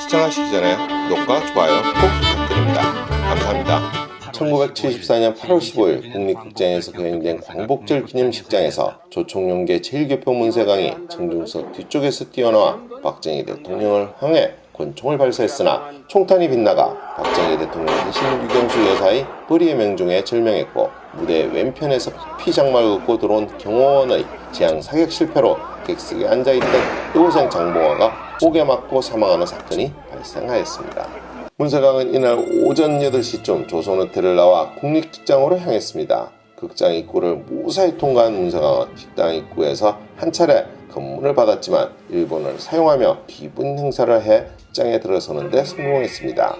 시청하시기 전에 구독과 좋아요 꼭 부탁드립니다. 감사합니다. 1974년 8월 15일 국립극장에서 거행된 광복절 기념식장에서 조총련계 제1교표 문세강이 청중석 뒤쪽에서 뛰어나와 박정희 대통령을 향해 권총을 발사했으나 총탄이 빗나가 박정희 대통령 대신 유경수 여사의 벌이의 명중에 절명했고 무대 왼편에서 피장막을 긋고 들어온 경호원의 재앙 사격 실패로 객석에 앉아있던 여고생 장봉화가 목에 맞고 사망하는 사건이 발생하였습니다. 문세강은 이날 오전 8시쯤 조선호텔을 나와 국립극장으로 향했습니다. 극장 입구를 무사히 통과한 문세강은 식당 입구에서 한 차례 검문을 받았지만 일본어를 사용하며 기분 행사를 해 극장에 들어서는데 성공했습니다.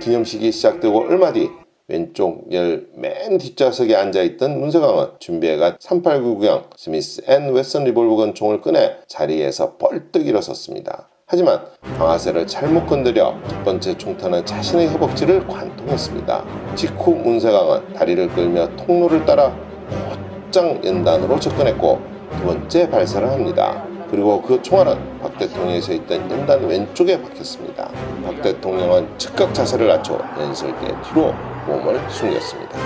기념식이 시작되고 얼마 뒤 왼쪽 열 맨 뒷좌석에 앉아있던 문세강은 준비해간 3899형 스미스 앤 웨슨 리볼버건 총을 꺼내 자리에서 벌떡 일어섰습니다. 하지만 방아쇠를 잘못 건드려 첫 번째 총탄은 자신의 허벅지를 관통했습니다. 직후 문세강은 다리를 끌며 통로를 따라 곧장 연단으로 접근했고 두 번째 발사를 합니다. 그리고 그 총알은 박 대통령이 서 있던 연단 왼쪽에 박혔습니다. 박 대통령은 즉각 자세를 낮춰 연설대 뒤로 몸을 숨겼습니다.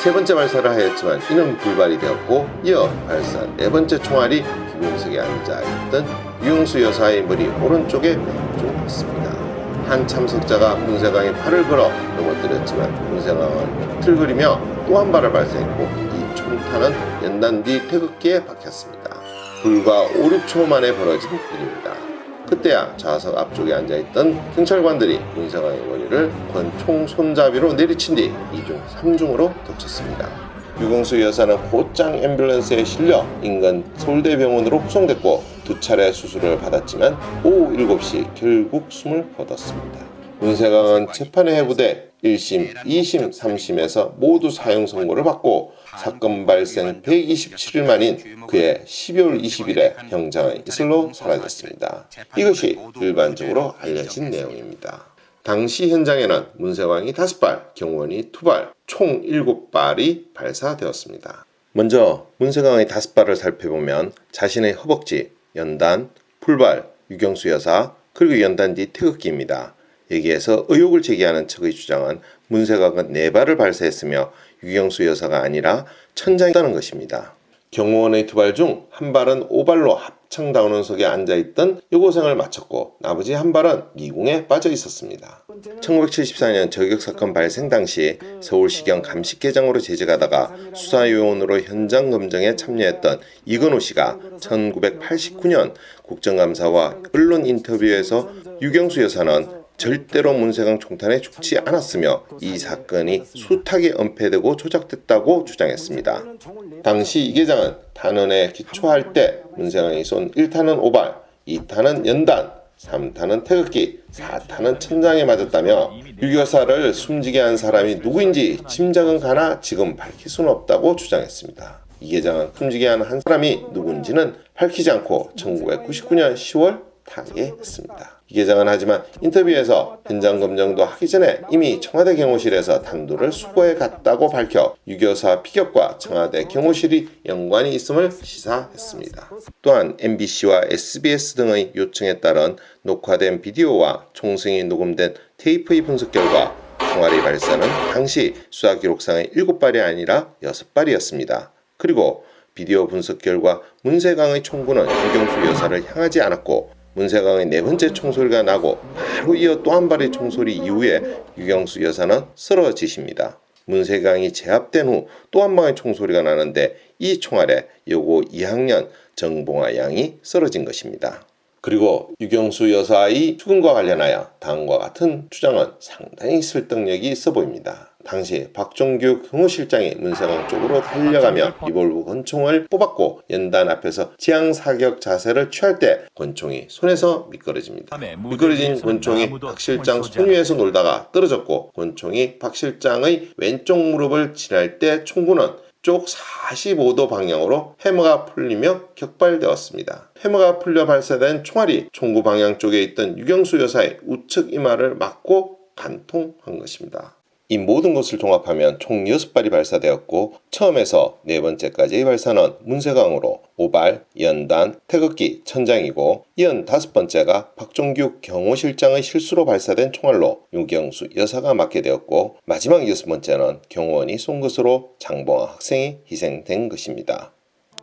세 번째 발사를 하였지만 이는 불발이 되었고 이어 발사 네 번째 총알이 규명석에 앉아 있던 유영수 여사의 머리 오른쪽에 명중했습니다. 한 참석자가 문세강의 팔을 걸어 넘어뜨렸지만 문세강은 틀거리며 또 한 발을 발사했고 이 총탄은 연단 뒤 태극기에 박혔습니다. 불과 5, 6초 만에 벌어진 일입니다. 그때야 좌석 앞쪽에 앉아있던 경찰관들이 문세강의 머리를 권총 손잡이로 내리친 뒤 2중, 3중으로 덮쳤습니다. 유경수 여사는 곧장 앰뷸런스에 실려 인근 서울대병원으로 후송됐고 두 차례 수술을 받았지만 오후 7시 결국 숨을 거뒀습니다. 문세강은 재판에 해부돼 1심, 2심, 3심에서 모두 사형 선고를 받고 사건 발생 127일 만인 그해 12월 20일에 형장의 이슬로 사라졌습니다. 이것이 일반적으로 알려진 내용입니다. 당시 현장에는 문세왕이 5발, 경원이 2발, 총 7발이 발사되었습니다. 먼저 문세강의 5발을 살펴보면 자신의 허벅지, 연단, 풀발, 유경수 여사, 그리고 연단 뒤 태극기입니다. 여기에서 의혹을 제기하는 측의 주장은 문세강은 4발을 발사했으며 유경수 여사가 아니라 천장이었다는 것입니다. 경호원의 두 발 중 한 발은 오발로 합창 다운원석에 앉아있던 여고생을 마쳤고 나머지 한 발은 미궁에 빠져 있었습니다. 1974년 저격 사건 발생 당시 서울시경 감식계장으로 재직하다가 수사요원으로 현장 검증에 참여했던 이건호 씨가 1989년 국정감사와 언론 인터뷰에서 유경수 여사는 절대로 문세강 총탄에 죽지 않았으며 이 사건이 숱하게 은폐되고 조작됐다고 주장했습니다. 당시 이 계장은 탄원에 기초할 때 문세강이 쏜 1탄은 오발, 2탄은 연단, 3탄은 태극기, 4탄은 천장에 맞았다며 유교사를 숨지게 한 사람이 누구인지 짐작은 가나 지금 밝힐 수는 없다고 주장했습니다. 이 계장은 숨지게 한 한 사람이 누군지는 밝히지 않고 1999년 10월 타계했습니다. 이 계장은 하지만 인터뷰에서 현장 검증도 하기 전에 이미 청와대 경호실에서 단도를 수거해 갔다고 밝혀 유교사 피격과 청와대 경호실이 연관이 있음을 시사했습니다. 또한 MBC와 SBS 등의 요청에 따른 녹화된 비디오와 총승이 녹음된 테이프의 분석 결과 총알의 발사는 당시 수사 기록상의 7발이 아니라 6발이었습니다. 그리고 비디오 분석 결과 문세강의 총구는 유경수 여사를 향하지 않았고 문세강의 네 번째 총소리가 나고 바로 이어 또 한 발의 총소리 이후에 유경수 여사는 쓰러지십니다. 문세강이 제압된 후 또 한 방의 총소리가 나는데 이 총알에 여고 2학년 정봉아 양이 쓰러진 것입니다. 그리고 유경수 여사의 죽음과 관련하여 다음과 같은 주장은 상당히 설득력이 있어 보입니다. 당시 박종규 경호실장이 문세강 쪽으로 달려가며 리볼브 권총을 뽑았고 연단 앞에서 지향 사격 자세를 취할 때 권총이 손에서 미끄러집니다. 미끄러진 권총이 박 실장 손 위에서 놀다가 떨어졌고 권총이 박 실장의 왼쪽 무릎을 지날 때 총구는 쪽 45도 방향으로 해머가 풀리며 격발되었습니다. 해머가 풀려 발사된 총알이 총구 방향 쪽에 있던 유경수 여사의 우측 이마를 맞고 관통한 것입니다. 이 모든 것을 종합하면 총 6발이 발사되었고 처음에서 네 번째까지의 발사는 문세강으로 오발, 연단, 태극기, 천장이고 이은 다섯 번째가 박종규 경호실장의 실수로 발사된 총알로 유경수 여사가 맞게 되었고 마지막 여섯 번째는 경호원이 쏜 것으로 장봉아 학생이 희생된 것입니다.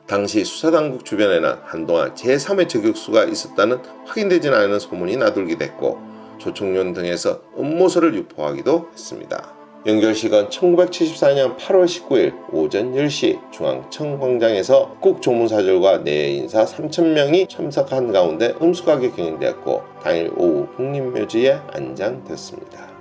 당시 수사당국 주변에는 한동안 제3의 저격수가 있었다는 확인되지는 않은 소문이 나돌기도 했고 조총련 등에서 음모설을 유포하기도 했습니다. 연결식은 1974년 8월 19일 오전 10시 중앙청 광장에서 국 조문사절과 내인사 3,000명이 참석한 가운데 음수하게 경행되었고 당일 오후 국립묘지에 안장됐습니다.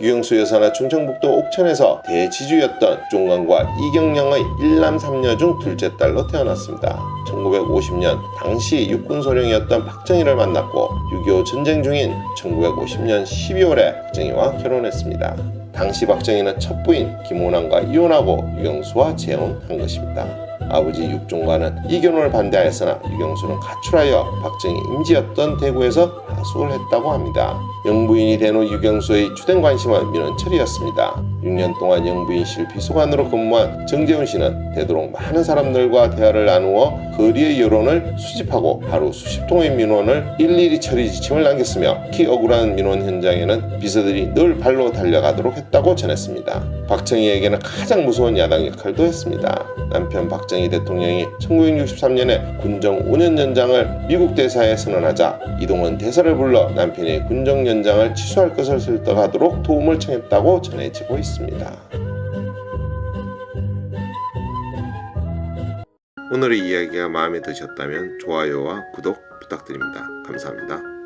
유영수 여사는 충청북도 옥천에서 대지주였던 종관과 이경영의 일남 삼녀 중 둘째 딸로 태어났습니다. 1950년 당시 육군 소령이었던 박정희를 만났고 6.25 전쟁 중인 1950년 12월에 박정희와 결혼했습니다. 당시 박정희는 첫 부인 김호남과 이혼하고 유경수와 재혼한 것입니다. 아버지 육종관은 이 결혼을 반대하였으나 유경수는 가출하여 박정희 임지였던 대구에서 하숙을 했다고 합니다. 영부인이 된 후 유경수의 주된 관심은 민원철이었습니다. 6년 동안 영부인실 비서관으로 근무한 정재훈 씨는 되도록 많은 사람들과 대화를 나누어 거리의 여론을 수집하고 하루 수십 통의 민원을 일일이 처리 지침을 남겼으며 특히 억울한 민원 현장에는 비서들이 늘 발로 달려가도록 했다고 전했습니다. 박정희에게는 가장 무서운 야당 역할도 했습니다. 남편 박정희 대통령이 1963년에 군정 5년 연장을 미국 대사에 선언하자 이동원 대사를 불러 남편의 군정 연장을 취소할 것을 설득하도록 도움을 청했다고 전해지고 있습니다. 오늘의 이야기가 마음에 드셨다면 좋아요와 구독 부탁드립니다. 감사합니다.